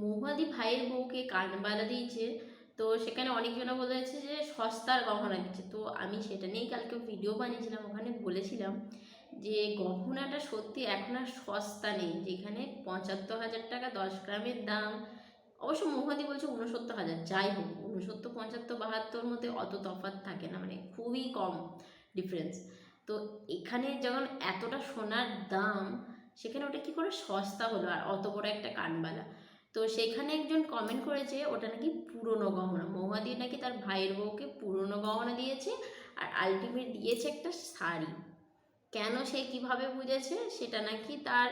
মহুয়াদি ভাইয়ের বউকে কানবালা দিয়েছে, তো সেখানে অনেকজনে বলেছে যে সস্তার গহনা দিচ্ছে। তো আমি সেটা নিয়েই কালকে ভিডিও বানিয়েছিলাম, ওখানে বলেছিলাম যে গহনাটা সত্যি এখন আর সস্তা নেই, যেখানে পঁচাত্তর হাজার টাকা দশ গ্রামের দাম। অবশ্য মহুয়াদি বলছে উনসত্তর হাজার, যাই হোক উনসত্তর পঁচাত্তর, বাহাত্তর মধ্যে অত তফাৎ থাকে না মানে খুবই কম ডিফারেন্স তো এখানে যখন এতটা সোনার দাম, সেখানে ওটা কি করে সস্তা হলো? আর অত বড় একটা কানবালা। তো সেখানে একজন কমেন্ট করেছে, ওটা নাকি পুরনো গহনা। মহুয়াদি নাকি তার ভাইয়ের বউকে পুরনো গহনা দিয়েছে আর আলটিমেট দিয়েছে একটা শাড়ি। কেন সে কীভাবে বুঝেছে? সেটা নাকি তার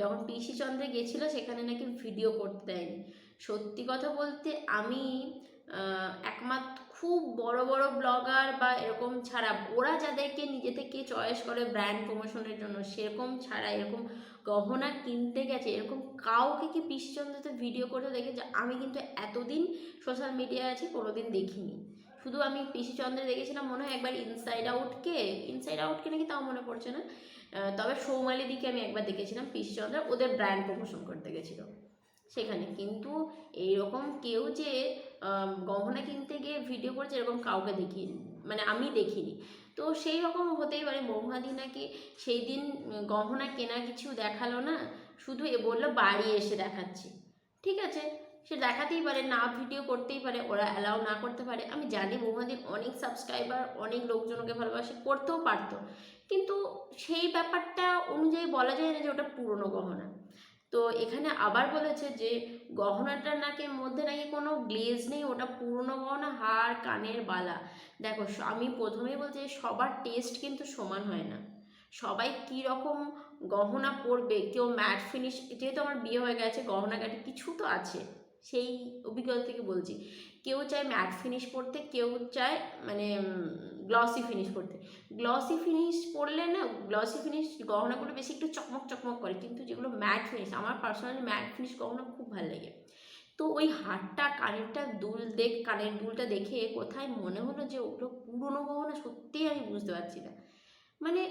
যখন পিসি চন্দ্রে গেছিল, সেখানে নাকি ভিডিও করতে দেয়নি। সত্যি কথা বলতে আমি একমাত্র খুব বড় বড় ব্লগার বা এরকম ছাড়া, ওরা যাদেরকে নিজে থেকে চয়েস করে ব্র্যান্ড প্রমোশনের জন্য, সেরকম ছাড়া, এরকম গহনা কিনতে গেছে, এরকম কাউকে কি পিসচন্দ্রতে ভিডিও করতে দেখেছে আমি কিন্তু এতদিন সোশ্যাল মিডিয়ায় আছি, কোনোদিন দেখিনি। শুধু আমি পিসিচন্দ্রে দেখেছিলাম, মনে হয় একবার ইনসাইড আউটকে ইনসাইড আউটকে নাকি তাও মনে পড়ছে না তবে সৌমালি দিকে আমি একবার দেখেছিলাম পিসিচন্দ্র ওদের ব্র্যান্ড প্রমোশন করতে গেছিল। সেখানে। কিন্তু এইরকম কেউ যে গহনা কিনতে গিয়ে ভিডিও করছে, এরকম কাউকে দেখিনি মানে আমি দেখিনি। তো সেই রকম হতেই পারে, মহুয়াদি নাকি সেই দিন গহনা কেনা কিছু দেখাল না, শুধু এ বলল, বাড়ি এসে দেখাচ্ছি। ঠিক আছে, সে দেখাতেই পারে, না ভিডিও করতেই পারে, ওরা অ্যালাউ না করতে পারে। আমি জানি মহুয়াদির অনেক সাবস্ক্রাইবার অনেক লোকজনকে ভালোবাসে, করতেও পারতো। কিন্তু সেই ব্যাপারটা অনুযায়ী বলা যায় না যে ওটা পুরনো গহনা। তো এখানে আবার বলেছে যে গহনাটার নাকের মধ্যে নাকি কোনো গ্লেজ নেই, ওটা পুরনো গহনা, হার, কানের বালা। দেখো আমি প্রথমেই বলছি সবার টেস্ট কিন্তু সমান হয় না। সবাই কি রকম গহনা পরবে, কেউ ম্যাট ফিনিশ যেহেতু আমার বিয়ে হয়ে গেছে গহনা গহনাগাটি কিছু তো আছে। সেই অভিজ্ঞতা থেকে বলছি। কেউ চায় ম্যাট ফিনিশ পড়তে, কেউ চায় মানে গ্লসি ফিনিশ পড়তে। গ্লসি ফিনিশ পড়লে না গ্লসি ফিনিশ গহনাগুলো বেশি একটু চকমক চকমক করে। কিন্তু যেগুলো ম্যাট ফিনিশ আমার পার্সোনালি ম্যাট ফিনিশ গহনা খুব ভালো লাগে। তো ওই হারটা, কানেরটা দুল দেখ, কানের দুলটা দেখে কোথায় মনে হলো যে ওগুলো পুরনো গহনা সত্যিই আমি বুঝতে পারছি না। মানে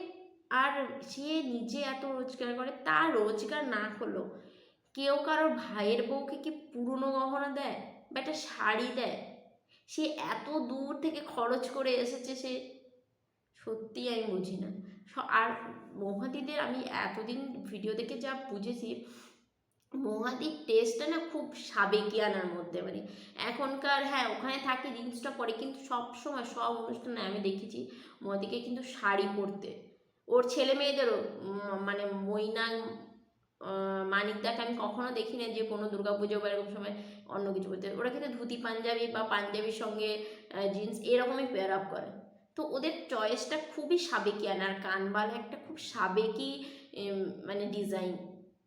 আর সে নিজে এত রোজগার করে, তার রোজগার না হলো কেউ কারোর ভাইয়ের বউকে কি পুরনো গহনা দেয় বা একটা শাড়ি দেয়? সে এত দূর থেকে খরচ করে এসেছে সে। সত্যিই আমি বুঝি না। আর মহাদিদের আমি এতদিন ভিডিও দেখে যা বুঝেছি, মহাদির টেস্টটা না খুব সাবেকিয়ানার মধ্যে মানে এখনকার হ্যাঁ ওখানে থাকে জিনিসটা পরে, কিন্তু সব সময় সব অনুষ্ঠানে আমি দেখেছি মহাদিকে কিন্তু শাড়ি পরতে। ওর ছেলে মেয়েদেরও মানে মইনা মানিকদাকে আমি কখনো দেখি না যে কোনো দুর্গাপুজো বা এরকম সময় অন্য কিছু করতে। ওরা কিন্তু ধুতি পাঞ্জাবি বা পাঞ্জাবির সঙ্গে জিন্স এরকমই পেয়ার আপ করে। তো ওদের চয়েসটা খুবই সাবেকিয়ান আর কানবালা একটা খুব সাবেকি মানে ডিজাইন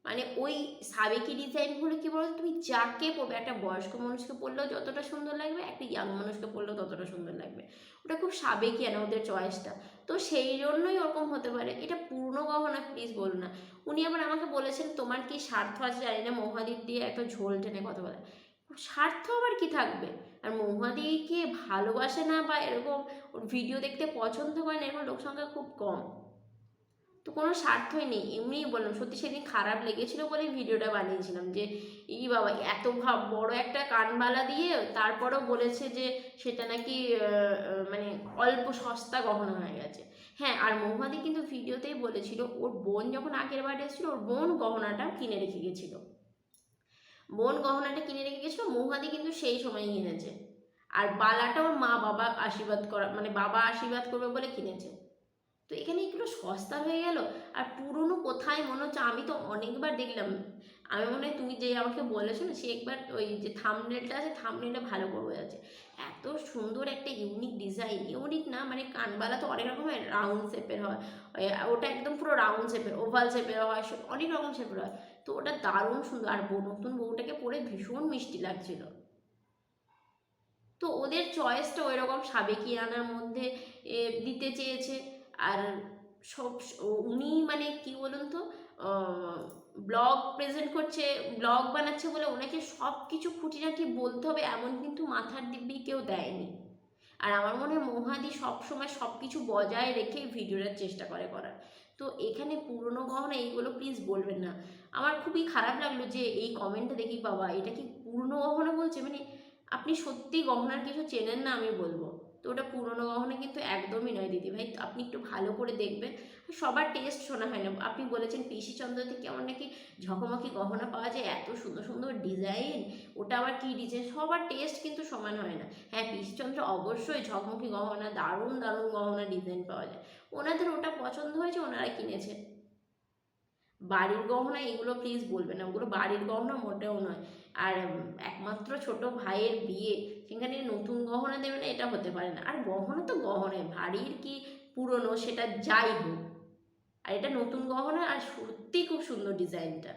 মানে ওই সাবেকি ডিজাইনগুলো কি বলতো? তুমি যাকে পরবে, একটা বয়স্ক মানুষকে পরলেও যতটা সুন্দর লাগবে, একটা ইয়াং মানুষকে পরলেও ততটা সুন্দর লাগবে। ওটা খুব সাবেকিয়ান ওদের চয়েসটা তো সেই জন্যই ওরকম হতে পারে। এটা পুরনো গহনা প্লিজ বলো না। উনি আবার আমাকে বলেছেন, তোমার কি স্বার্থ আছে? জানি না, মহাদীপ দিয়ে একটা ঝোল টেনে কথা বলে। স্বার্থ আবার কি থাকবে? আর মহাদিকে ভালোবাসে না বা এরকম ভিডিও দেখতে পছন্দ করে না, এরকম লোক সংখ্যা খুব কম। তো কোনো স্বার্থই নেই। এমনিই বললাম, সত্যি সেদিন খারাপ লেগেছিল বলেই ভিডিওটা বানিয়েছিলাম যে, ই বাবা, এত ভাব বড় একটা কানবালা দিয়ে তারপরেও বলেছে যে, সেটা নাকি মানে অল্প সস্তা গহনা হয়ে গেছে। হ্যাঁ আর মহুয়াদি কিন্তু ভিডিওতেই বলেছিল, ওর বোন যখন আগের বারে এসেছিল, ওর বোন গহনাটা কিনে রেখে গেছিল। বোন গহনাটা কিনে রেখে গেছিল মহুয়াদি কিন্তু সেই সময় কিনেছে। আর বালাটা ওর মা বাবা আশীর্বাদ করা মানে বাবা আশীর্বাদ করবে বলে কিনেছে। তো এখানে এগুলো সস্তা হয়ে গেল। আর পুরনো কোথায় মনে হচ্ছে? আমি তো অনেকবার দেখলাম। আমি মনে হয় তুমি যে আমাকে বলেছ না, সে একবার ওই যে থামনেলটা আছে থামনেলটা ভালো করে যাচ্ছে। এত সুন্দর একটা ইউনিক ডিজাইন ইউনিক না মানে কানবালা তো অনেক রকম হয় রাউন্ড শেপের হয়। ওটা একদম পুরো রাউন্ড শেপের ওভাল শেপের হয় অনেক রকম শেপের হয়। তো ওটা দারুণ সুন্দর, আর বউ- নতুন বউটাকে পরে ভীষণ মিষ্টি লাগছিল। তো ওদের চয়েসটা ওই রকম সাবেকিয়ানার মধ্যে দিতে চেয়েছে। আর সব উনি মানে কি বলুন তো ব্লগ প্রেজেন্ট করছে, ব্লগ বানাচ্ছে বলে ওনাকে সব কিছু খুঁটিনাটি বলতে হবে এমন কিন্তু মাথার দিব্যি কেউ দেয়নি। আর আমার মনে হয় মহাদি সবসময় সব কিছু বজায় রেখে ভিডিওটার চেষ্টা করে করার। তো এখানে পুরনো গহনা এইগুলো প্লিজ বলবেন না। আমার খুবই খারাপ লাগল যে এই কমেন্টটা দেখি, বাবা, এটা কি পুরনো গহনা বলছে? মানে আপনি সত্যি গহনার কিছু চেনেন না আমি বলব। তো ওটা পুরনো গহনা কিন্তু একদমই নয় দিদি ভাই। আপনি একটু ভালো করে দেখবেন। সবার টেস্ট শোনা হয় না। আপনি বলেছেন পিসি চন্দ্র থেকে আমার নাকি ঝকমকি গহনা পাওয়া যায়, এত সুন্দর সুন্দর ডিজাইন ওটা আবার কী ডিজাইন সবার টেস্ট কিন্তু সমান হয় না। হ্যাঁ পিসচন্দ্র অবশ্যই ঝকমকি গহনা, দারুণ দারুণ গহনা ডিজাইন পাওয়া যায়। ওনাদের ওটা পছন্দ হয়েছে, ওনারা কিনেছে। বাড়ির গহনা এগুলো প্লিজ বলবেন না। ওগুলো বাড়ির গহনা মোটেও নয়। আর একমাত্র ছোট ভাইয়ের বিয়ে। সেখানে নতুন গহনা দেবে না, এটা হতে পারে না। আর গহনা তো গহনে ভারীর কি পুরনো সেটা যাই হোক। আর এটা নতুন গহনা, আর সত্যি খুব সুন্দর ডিজাইনটা